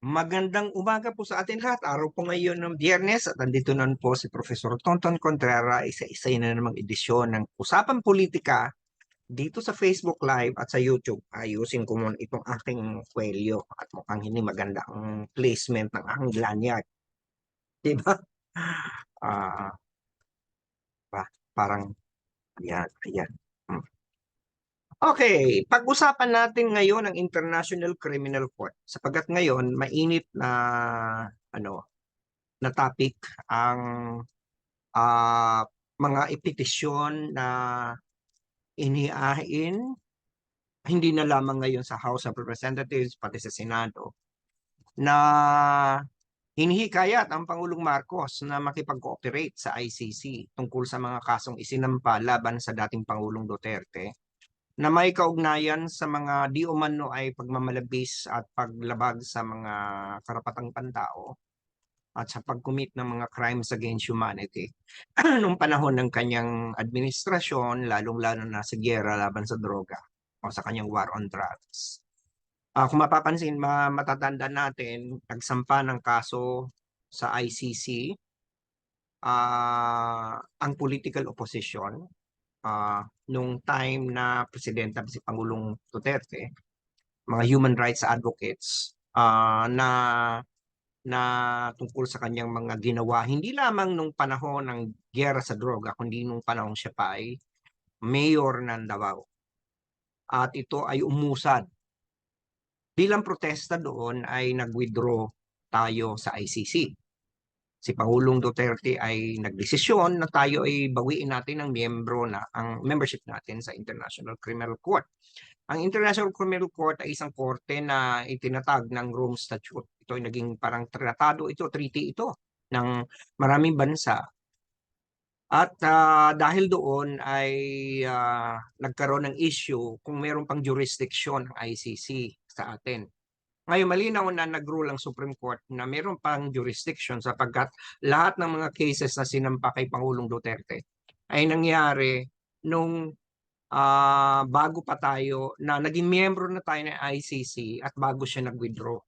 Magandang umaga po sa atin lahat. Araw po ngayon ng biyernes at nandito na po si Professor Tonton Contrera, isa-isa na namang edisyon ng Usapan Politika dito sa Facebook Live at sa YouTube. Ayusin ko muna itong aking kwelyo at mukhang hindi maganda ang placement ng aking lanyard. Diba? Ah, pa, parang, ayan, ayan. Okay, pag-usapan natin ngayon ang International Criminal Court sapagkat ngayon mainit na ano na topic ang ah, mga ipetisyon na inihain hindi na lamang ngayon sa House of Representatives pati sa Senado na hinihikayat ang Pangulong Marcos na makipag-cooperate sa ICC tungkol sa mga kasong isinampa laban sa dating Pangulong Duterte na may kaugnayan sa mga di umano ay pagmamalabis at paglabag sa mga karapatang pantao at sa pag-commit ng mga crimes against humanity nung panahon ng kanyang administrasyon, lalong-lalo na sa giyera laban sa droga o sa kanyang war on drugs. Ah, kung mapapansin, ma matatanda natin, nagsampa ng kaso sa ICC ah, ang political opposition ah, nung time na presidente si Pangulong Duterte, mga human rights advocates ah, na na tungkol sa kanyang mga ginawa hindi lamang nung panahon ng giyera sa droga kundi nung panahon siya pa ay mayor ng Davao. At ito ay umusad. Bilang protesta doon ay nag-withdraw tayo sa ICC si Pangulong Duterte ay nagdesisyon na tayo ay bawiin natin ang miyembro na ang membership natin sa International Criminal Court. Ang International Criminal Court ay isang korte na itinatag ng Rome Statute. Ito ay naging parang tratado ito, treaty ito ng maraming bansa. At ah, dahil doon ay ah, nagkaroon ng issue kung meron pang jurisdiction ng ICC sa atin. Ngayon, malinaw na nag-rule ang Supreme Court na meron pang jurisdiction sapagkat lahat ng mga cases na sinampa kay Pangulong Duterte ay nangyari nung ah, bago pa tayo na naging miyembro na tayo ng ICC at bago siya nag-withdraw.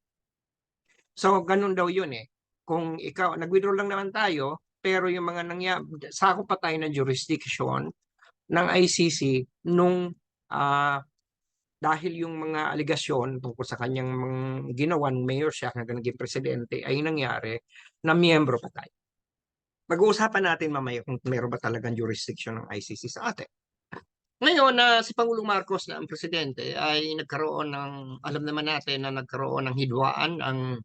So, ganun daw yun eh. Kung ikaw, nag-withdraw lang naman tayo, pero yung mga nangyari, sakop pa tayo ng jurisdiction ng ICC nung ah, dahil yung mga aligasyon tungkol sa kanyang mga ginawan mayor siya na naging presidente ay nangyari na miyembro pa tayo. Pag-uusapan natin mamaya kung meron ba talagang jurisdiction ng ICC sa atin. Ngayon na si Pangulong Marcos na ang presidente ay nagkaroon ng, alam naman natin na nagkaroon ng hidwaan ang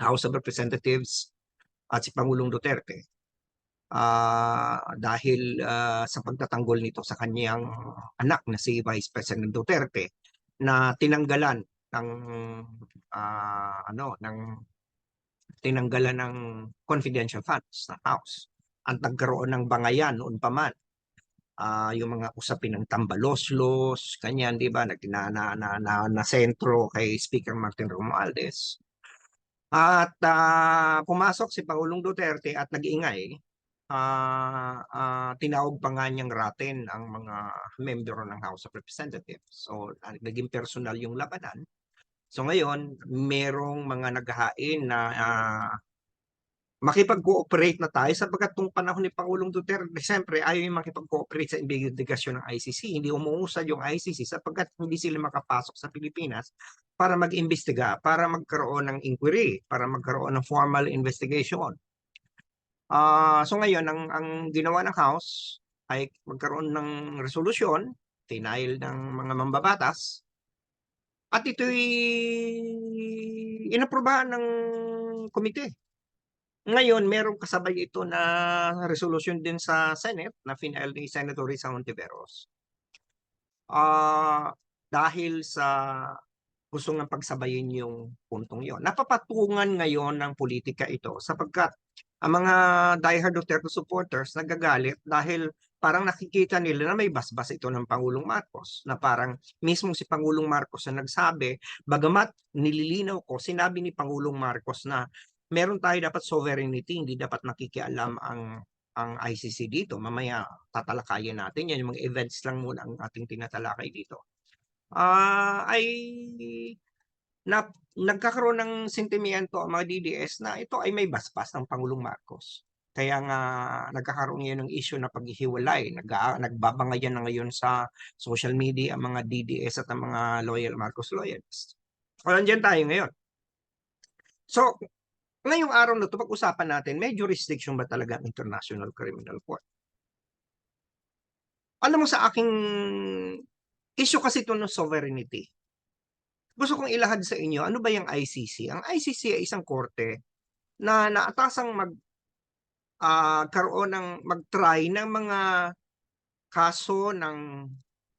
House of Representatives at si Pangulong Duterte ah dahil ah, sa pagtatanggol nito sa kanyang anak na si Vice President Duterte na tinanggalan ng ah, ano ng tinanggalan ng confidential funds ng House. Ang nagkaroon ng bangayan noon pa man. Ah, yung mga usapin ng tambaloslos, kanyan, di ba, na, na, na, na, na, sentro kay Speaker Martin Romualdez. At ah, pumasok si Pangulong Duterte at nag-ingay ah ah, tinawag pa nga niyang ratin ang mga membro ng House of Representatives. So, ah, naging personal yung labanan. So ngayon, merong mga naghahain na ah, makipag-cooperate na tayo sapagkat tong panahon ni Pangulong Duterte, siyempre ayaw yung makipag-cooperate sa investigasyon ng ICC. Hindi umuusad yung ICC sapagkat hindi sila makapasok sa Pilipinas para mag-imbestiga, para magkaroon ng inquiry, para magkaroon ng formal investigation. Ah, so ngayon ang ang ginawa ng House ay magkaroon ng resolusyon, denial ng mga mambabatas. At ito'y inaprubahan ng komite. Ngayon, merong kasabay ito na resolusyon din sa Senate na final ni Senator Risa Hontiveros. Ah, dahil sa gusto ng pagsabayin yung puntong yon. Napapatungan ngayon ng politika ito sapagkat ang mga diehard Duterte supporters nagagalit dahil parang nakikita nila na may basbas ito ng Pangulong Marcos na parang mismo si Pangulong Marcos na nagsabi bagamat nililinaw ko sinabi ni Pangulong Marcos na meron tayo dapat sovereignty hindi dapat nakikialam ang ang ICC dito. Mamaya tatalakayin natin yan. Yung mga events lang muna ang ating tinatalakay dito. Ah ay na nagkakaroon ng sentimiento ang mga DDS na ito ay may basbas ng Pangulong Marcos. Kaya nga nagkakaroon ngayon ng issue na paghihiwalay. Nag, nagbabangayan na ngayon sa social media ang mga DDS at ang mga loyal Marcos loyalists. So, andyan tayo ngayon. So, ngayong araw na ito, pag-usapan natin, may jurisdiction ba talaga ang International Criminal Court? Alam mo sa aking issue kasi ito ng sovereignty. Gusto kong ilahad sa inyo, ano ba yung ICC? Ang ICC ay isang korte na naatasang mag uh, karoon ng mag-try ng mga kaso ng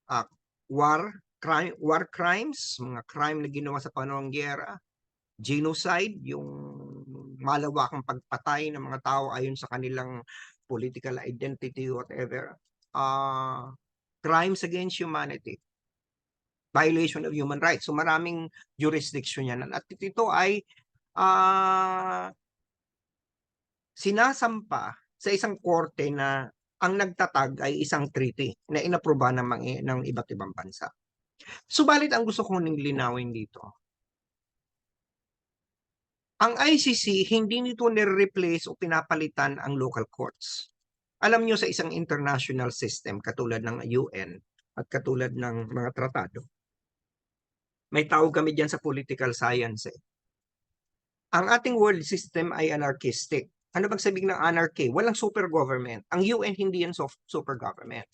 uh, war crime war crimes, mga crime na ginawa sa panahon ng giyera, genocide, yung malawakang pagpatay ng mga tao ayon sa kanilang political identity whatever. Uh, crimes against humanity violation of human rights. So maraming jurisdiction yan. At ito ay uh, sinasampa sa isang korte na ang nagtatag ay isang treaty na inaproba ng, mga, ng iba't ibang bansa. Subalit ang gusto kong linawin dito, ang ICC hindi nito nire-replace o pinapalitan ang local courts. Alam nyo sa isang international system katulad ng UN at katulad ng mga tratado, may tawag kami dyan sa political science. Eh. Ang ating world system ay anarchistic. Ano bang sabihin ng anarchy? Walang super government. Ang UN hindi yan super government.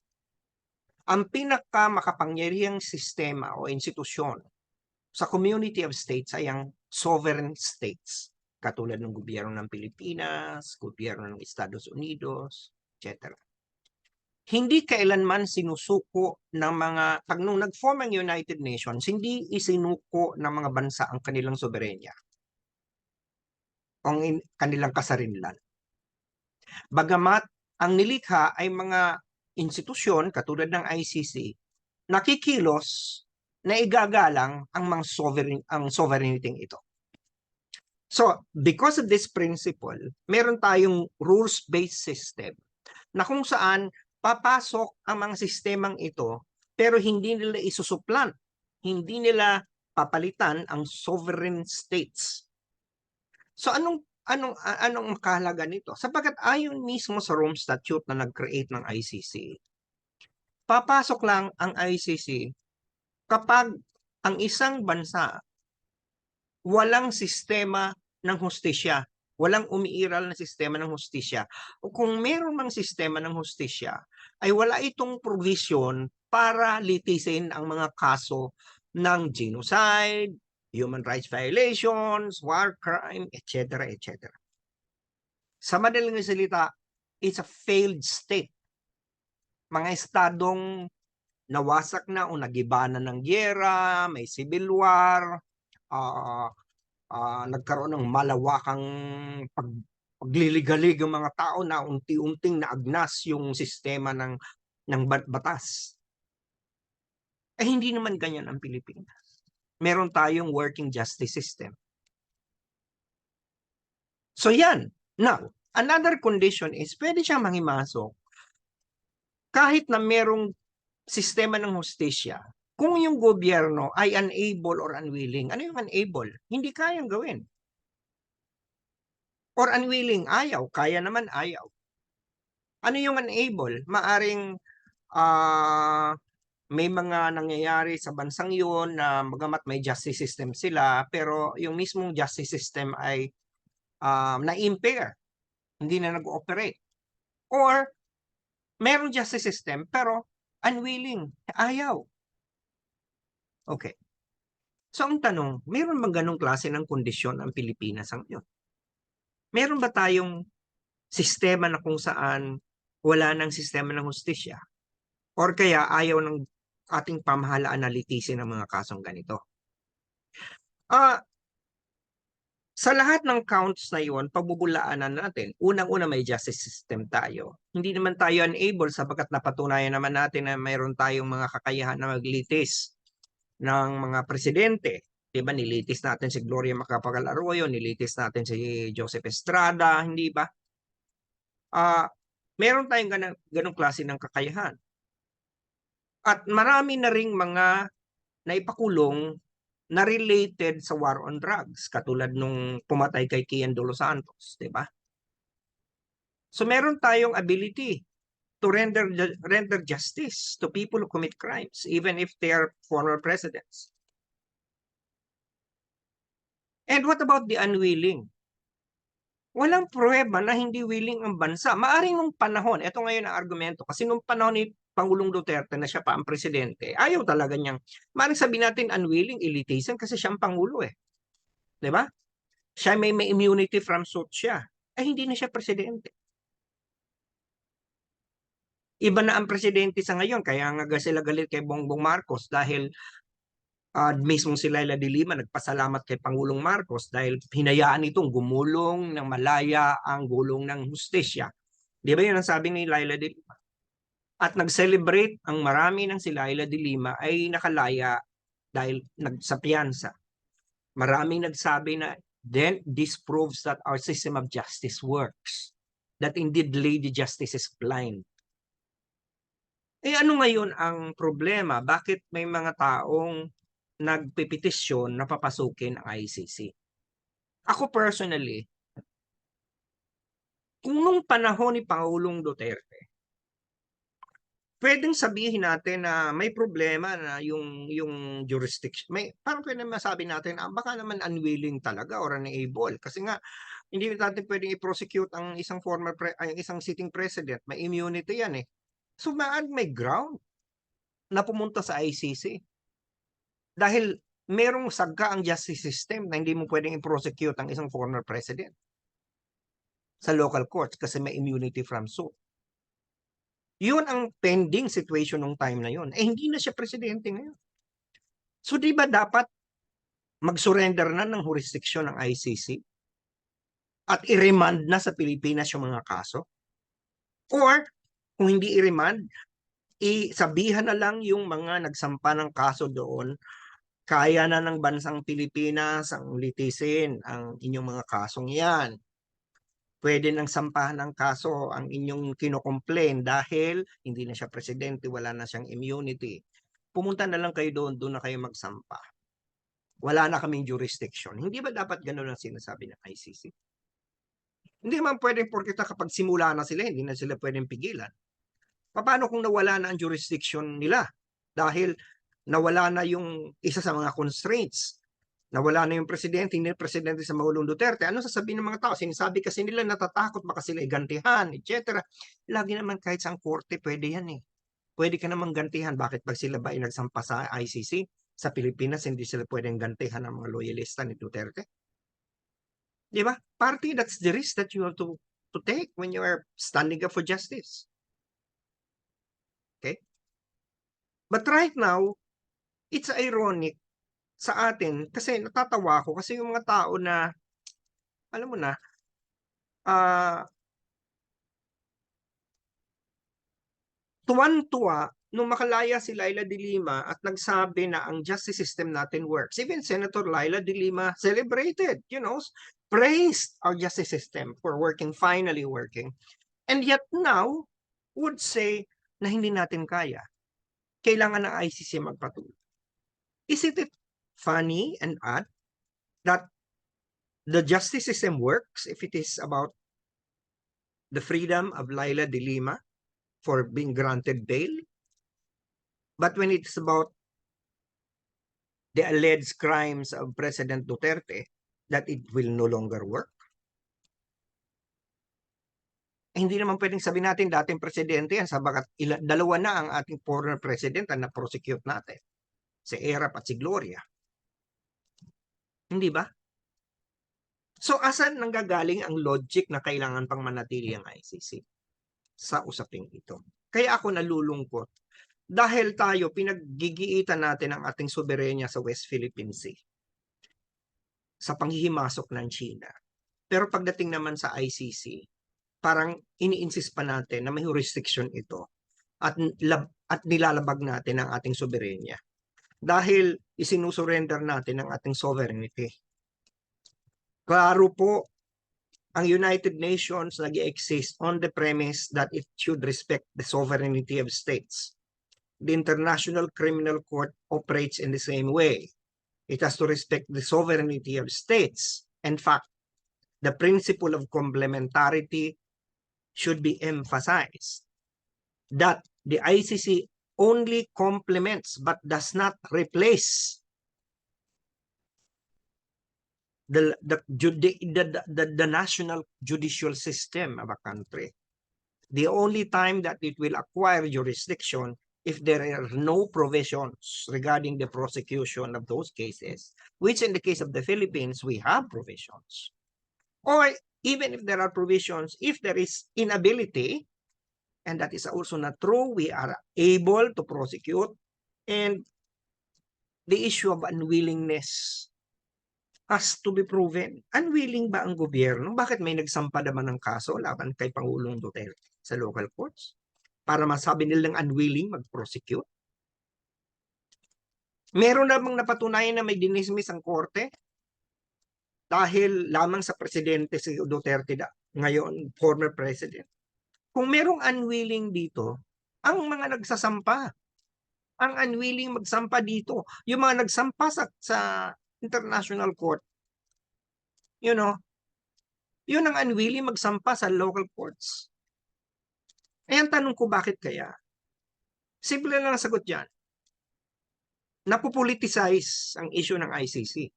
Ang pinaka makapangyarihang sistema o institusyon sa community of states ay ang sovereign states katulad ng gobyerno ng Pilipinas, gobyerno ng Estados Unidos, etc hindi kailanman sinusuko ng mga, pag nung nag-form ang United Nations, hindi isinuko ng mga bansa ang kanilang soberenya ang kanilang kasarinlan. Bagamat ang nilikha ay mga institusyon katulad ng ICC, nakikilos na igagalang ang mga sovereign ang sovereignty ito. So, because of this principle, meron tayong rules-based system na kung saan papasok ang mga sistemang ito pero hindi nila isusuplant, hindi nila papalitan ang sovereign states. So anong anong anong makahalaga nito? Sapagkat ayon mismo sa Rome Statute na nag-create ng ICC, papasok lang ang ICC kapag ang isang bansa walang sistema ng hustisya walang umiiral na sistema ng hustisya. O kung meron mang sistema ng hustisya, ay wala itong provision para litisin ang mga kaso ng genocide, human rights violations, war crime, etc. etc. Sa madaling salita, it's a failed state. Mga estadong nawasak na o nagiba na ng gyera, may civil war, uh, uh, nagkaroon ng malawakang pag, pagliligalig ang mga tao na unti-unting naagnas yung sistema ng ng batas. Eh hindi naman ganyan ang Pilipinas. Meron tayong working justice system. So yan. Now, another condition is pwede siyang mangimasok kahit na merong sistema ng hustisya kung yung gobyerno ay unable or unwilling, ano yung unable? Hindi kayang gawin. Or unwilling, ayaw. Kaya naman, ayaw. Ano yung unable? Maaring uh, may mga nangyayari sa bansang yun na magamat may justice system sila, pero yung mismong justice system ay uh, na-impair. Hindi na nag-ooperate. Or, meron justice system, pero unwilling, ayaw. Okay. So ang tanong, meron bang ganong klase ng kondisyon ang Pilipinas ang ngayon? Meron ba tayong sistema na kung saan wala ng sistema ng hustisya? Or kaya ayaw ng ating pamahalaan na litisin ang mga kasong ganito? Ah, uh, sa lahat ng counts na yon, pagbubulaanan natin, unang-una may justice system tayo. Hindi naman tayo unable sapagkat napatunayan naman natin na mayroon tayong mga kakayahan na maglitis ng mga presidente. Diba, nilitis natin si Gloria Macapagal Arroyo, nilitis natin si Joseph Estrada, hindi ba? Uh, meron tayong ganang, ganong klase ng kakayahan. At marami na ring mga naipakulong na related sa war on drugs, katulad nung pumatay kay Kian Dolo Santos, di ba? So meron tayong ability to render render justice to people who commit crimes, even if they are former presidents. And what about the unwilling? Walang pruweba na hindi willing ang bansa. Maaring nung panahon, ito ngayon ang argumento, kasi nung panahon ni Pangulong Duterte na siya pa ang presidente, ayaw talaga niyang, maaring sabihin natin unwilling, elitism, kasi siya ang Pangulo eh. Ba? Siya may, may immunity from suit siya. Ay hindi na siya presidente. Iba na ang presidente sa ngayon, kaya nga sila galit kay Bongbong Marcos dahil uh, mismo si Laila de Lima nagpasalamat kay Pangulong Marcos dahil hinayaan itong gumulong ng malaya ang gulong ng hustisya. Di ba yun ang sabi ni Laila de Lima? At nag-celebrate ang marami ng si Laila de Lima ay nakalaya dahil nag, sa piyansa. Maraming nagsabi na then this proves that our system of justice works. That indeed Lady Justice is blind. Eh ano ngayon ang problema? Bakit may mga taong nagpipetisyon na papasukin ang ICC. Ako personally, kung nung panahon ni Pangulong Duterte, pwedeng sabihin natin na may problema na yung yung jurisdiction. May parang pwede masabi natin ah, baka naman unwilling talaga or unable kasi nga hindi natin pwedeng i-prosecute ang isang former pre, ang isang sitting president. May immunity yan eh. So maan may ground na pumunta sa ICC. Dahil merong sagka ang justice system na hindi mo pwedeng i-prosecute ang isang former president sa local courts kasi may immunity from suit. Yun ang pending situation nung time na yun. Eh hindi na siya presidente ngayon. So di ba dapat mag-surrender na ng jurisdiction ng ICC at i-remand na sa Pilipinas yung mga kaso? Or kung hindi i-remand, isabihan na lang yung mga nagsampa ng kaso doon kaya na ng bansang Pilipinas ang litisin ang inyong mga kasong yan. Pwede nang sampahan ng kaso ang inyong kinocomplain dahil hindi na siya presidente, wala na siyang immunity. Pumunta na lang kayo doon, doon na kayo magsampa. Wala na kaming jurisdiction. Hindi ba dapat ganun ang sinasabi ng ICC? Hindi man pwedeng porkita kapag simula na sila, hindi na sila pwedeng pigilan. Paano kung nawala na ang jurisdiction nila? Dahil nawala na yung isa sa mga constraints. Nawala na yung presidente, hindi presidente sa Maulong Duterte. Ano sasabihin ng mga tao? Sinasabi kasi nila natatakot baka sila igantihan, etc. Lagi naman kahit sa korte, pwede yan eh. Pwede ka naman gantihan. Bakit pag sila ba ay nagsampa sa ICC? Sa Pilipinas, hindi sila pwedeng gantihan ng mga loyalista ni Duterte? Di ba? Party, that's the risk that you have to, to take when you are standing up for justice. Okay? But right now, it's ironic sa atin kasi natatawa ako kasi yung mga tao na alam mo na uh, tuwan-tuwa nung makalaya si Laila de Lima at nagsabi na ang justice system natin works. Even Senator Laila de Lima celebrated, you know, praised our justice system for working, finally working. And yet now, would say na hindi natin kaya. Kailangan ng ICC magpatuloy. Isn't it funny and odd that the justice system works if it is about the freedom of Laila de Lima for being granted bail? But when it's about the alleged crimes of President Duterte, that it will no longer work? Hindi naman pwedeng sabihin natin dating presidente yan sabagat ila, dalawa na ang ating former president na prosecute natin si Erap at si Gloria. Hindi ba? So asan nanggagaling ang logic na kailangan pang manatili ang ICC sa usaping ito? Kaya ako nalulungkot dahil tayo pinaggigiitan natin ang ating soberenya sa West Philippine Sea sa panghihimasok ng China. Pero pagdating naman sa ICC, parang ini-insist pa natin na may jurisdiction ito at, at nilalabag natin ang ating soberenya dahil isinusurrender natin ang ating sovereignty. Klaro po, ang United Nations nag exist on the premise that it should respect the sovereignty of states. The International Criminal Court operates in the same way. It has to respect the sovereignty of states. In fact, the principle of complementarity should be emphasized. That the ICC only complements but does not replace the the, the, the, the national judicial system of a country. The only time that it will acquire jurisdiction if there are no provisions regarding the prosecution of those cases, which in the case of the Philippines, we have provisions. Or even if there are provisions, if there is inability, and that is also not true, we are able to prosecute, and the issue of unwillingness has to be proven. Unwilling ba ang gobyerno? Bakit may nagsampa naman ng kaso laban kay Pangulong Duterte sa local courts? Para masabi nilang unwilling mag-prosecute? Meron namang napatunayan na may dinismiss ang korte dahil lamang sa presidente si Duterte da, ngayon, former president. Kung merong unwilling dito, ang mga nagsasampa, ang unwilling magsampa dito, yung mga nagsampa sa, sa international court, you know, yun ang unwilling magsampa sa local courts. Eh, ang tanong ko, bakit kaya? Simple lang ang sagot dyan. Napopoliticize ang issue ng ICC.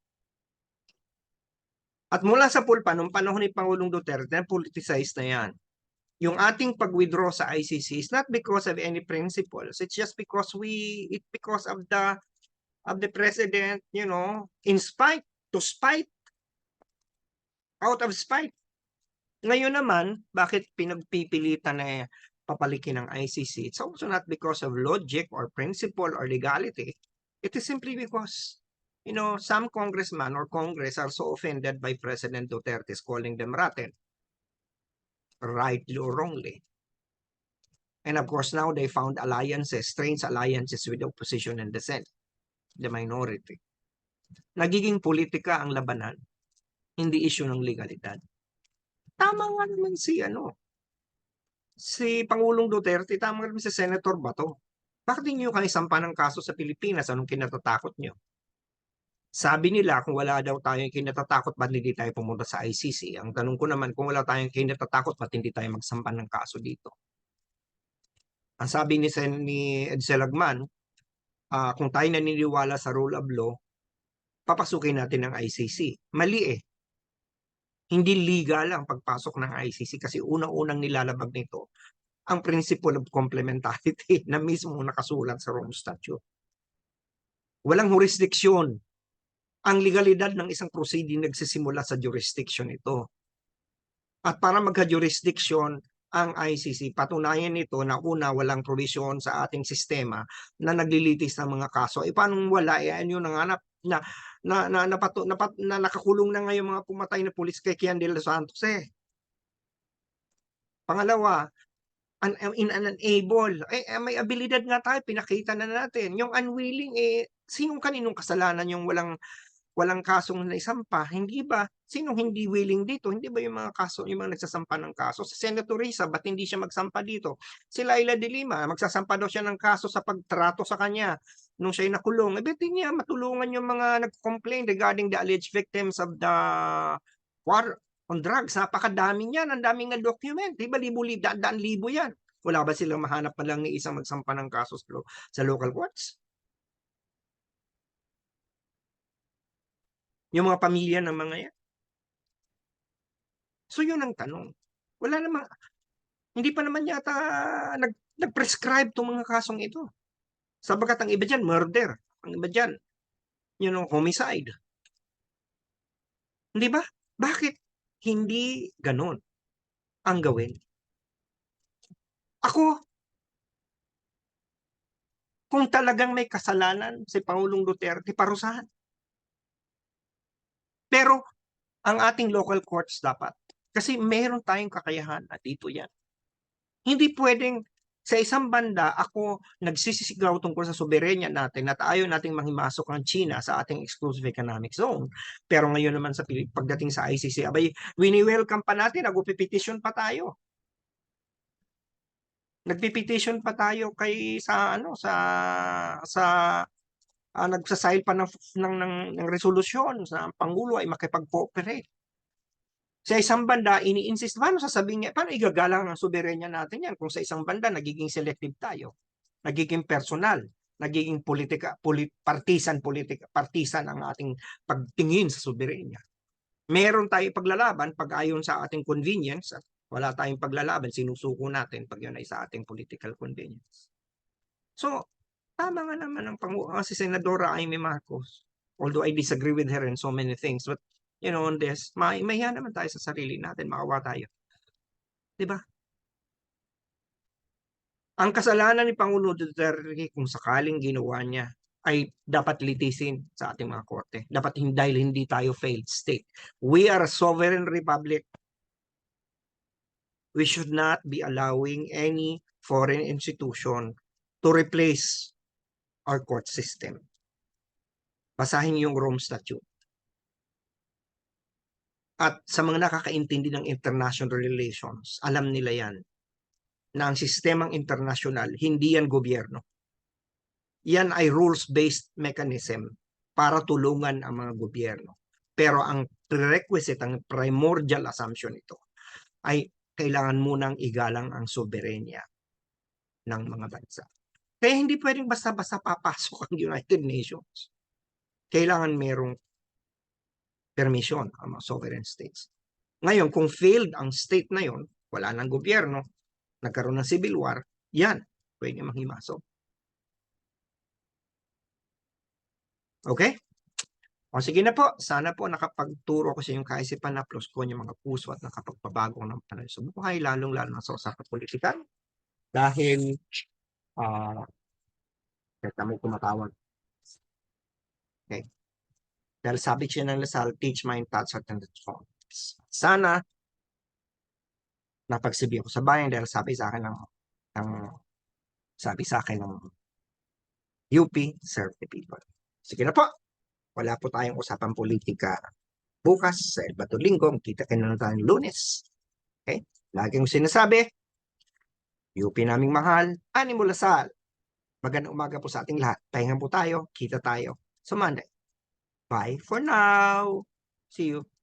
At mula sa pulpa, nung panahon ni Pangulong Duterte, politicize na yan. Yung ating pag-withdraw sa ICC is not because of any principles. It's just because we, it because of the of the president, you know, in spite, to spite, out of spite. Ngayon naman, bakit pinagpipilitan na papalikin ng ICC? It's also not because of logic or principle or legality. It is simply because, you know, some congressman or congress are so offended by President Duterte's calling them rotten, rightly or wrongly. And of course, now they found alliances, strange alliances with the opposition and the Senate the minority. Nagiging politika ang labanan, hindi issue ng legalidad. Tama nga naman si ano, si Pangulong Duterte, tama nga naman si Senator Bato. Bakit hindi nyo kayo sampa ng kaso sa Pilipinas? Anong kinatatakot nyo? Sabi nila kung wala daw tayong kinatatakot, ba't hindi tayo pumunta sa ICC? Ang tanong ko naman, kung wala tayong kinatatakot, ba't hindi tayo magsampa ng kaso dito? Ang sabi ni, Sen ni Ed Selagman, uh, kung tayo naniniwala sa rule of law, papasukin natin ng ICC. Mali eh. Hindi legal ang pagpasok ng ICC kasi unang-unang nilalabag nito ang principle of complementarity na mismo nakasulat sa Rome Statute. Walang jurisdiction. Ang legalidad ng isang proceeding nagsisimula sa jurisdiction ito. At para magka-jurisdiction, ang ICC. Patunayan nito na una, walang provision sa ating sistema na naglilitis ng mga kaso. E paano wala? E ano yung nanganap na na na, na, pato, na, na, na nakakulong na ngayon mga pumatay na pulis kay Kian de los Santos eh. Pangalawa, un, in unable. Eh, eh, may abilidad nga tayo, pinakita na natin. Yung unwilling, eh, sinong kaninong kasalanan yung walang walang kasong naisampa, hindi ba? Sinong hindi willing dito? Hindi ba yung mga kaso, yung mga nagsasampa ng kaso? Si Senator Risa, ba't hindi siya magsampa dito? Si Laila de Lima, magsasampa daw siya ng kaso sa pagtrato sa kanya nung siya'y nakulong. Eh, ba't niya matulungan yung mga nag-complain regarding the alleged victims of the war on drugs? Napakadami niyan, ang daming nga document. Di ba, libo-libo, daan libo yan. Wala ba silang mahanap pa lang ni isang magsampa ng kaso sa local courts? Yung mga pamilya ng mga yan. So yun ang tanong. Wala namang, hindi pa naman yata nag, nag-prescribe itong mga kasong ito. Sabagat ang iba dyan, murder. Ang iba dyan, you know, homicide. Hindi ba? Bakit hindi ganon ang gawin? Ako, kung talagang may kasalanan si Pangulong Duterte, parusahan. Pero ang ating local courts dapat, kasi meron tayong kakayahan at dito yan. Hindi pwedeng sa isang banda ako nagsisisigaw tungkol sa soberenya natin at ayaw nating mahimasok ang China sa ating exclusive economic zone. Pero ngayon naman sa pagdating sa ICC, abay, wini-welcome pa natin, nagpipetition pa tayo. Nagpipetition pa tayo kay sa ano sa sa ah, nagsasail pa ng, ng, ng, ng resolusyon sa ang Pangulo ay makipag-cooperate. Sa isang banda, ini-insist, paano sasabihin niya, paano igagalang ang soberenya natin yan kung sa isang banda nagiging selective tayo, nagiging personal, nagiging politika, polit, partisan politika, partisan ang ating pagtingin sa soberenya. Meron tayong paglalaban pag ayon sa ating convenience at wala tayong paglalaban, sinusuko natin pag yun ay sa ating political convenience. So, tama nga naman ang pangu ah, si Senadora Amy Marcos. Although I disagree with her in so many things, but you know, on this, may mahiya naman tayo sa sarili natin, maawa tayo. 'Di ba? Ang kasalanan ni Pangulo Duterte kung sakaling ginawa niya ay dapat litisin sa ating mga korte. Dapat hindi dahil hindi tayo failed state. We are a sovereign republic. We should not be allowing any foreign institution to replace our court system. Basahin yung Rome Statute. At sa mga nakakaintindi ng international relations, alam nila yan na ang sistemang internasyonal, hindi yan gobyerno. Yan ay rules-based mechanism para tulungan ang mga gobyerno. Pero ang prerequisite, ang primordial assumption ito ay kailangan munang igalang ang soberenya ng mga bansa. Kaya hindi pwedeng basta-basta papasok ang United Nations. Kailangan merong permission ang mga sovereign states. Ngayon, kung failed ang state na yon, wala nang gobyerno, nagkaroon ng civil war, yan, pwede manghimasok. Okay? O sige na po, sana po nakapagturo ko sa inyong kaisipan na plus ko yung mga puso at nakapagpabago ng panahon sa buhay, lalong-lalo na sa usapan politikan. Dahil, uh, may tumatawag. Okay. Dahil sabi siya ng Lasal, teach mind, touch, heart, and thoughts. Sana, napagsabi ako sa bayan dahil sabi sa akin ng, ng sabi sa akin ng UP, serve the people. Sige na po. Wala po tayong usapang politika bukas sa El Bato Linggo. Kita kayo na tayong lunes. Okay? Lagi kong sinasabi, UP naming mahal, Animo Lasal. Magandang umaga po sa ating lahat. Pahinga po tayo, kita tayo sa Monday. Bye for now. See you.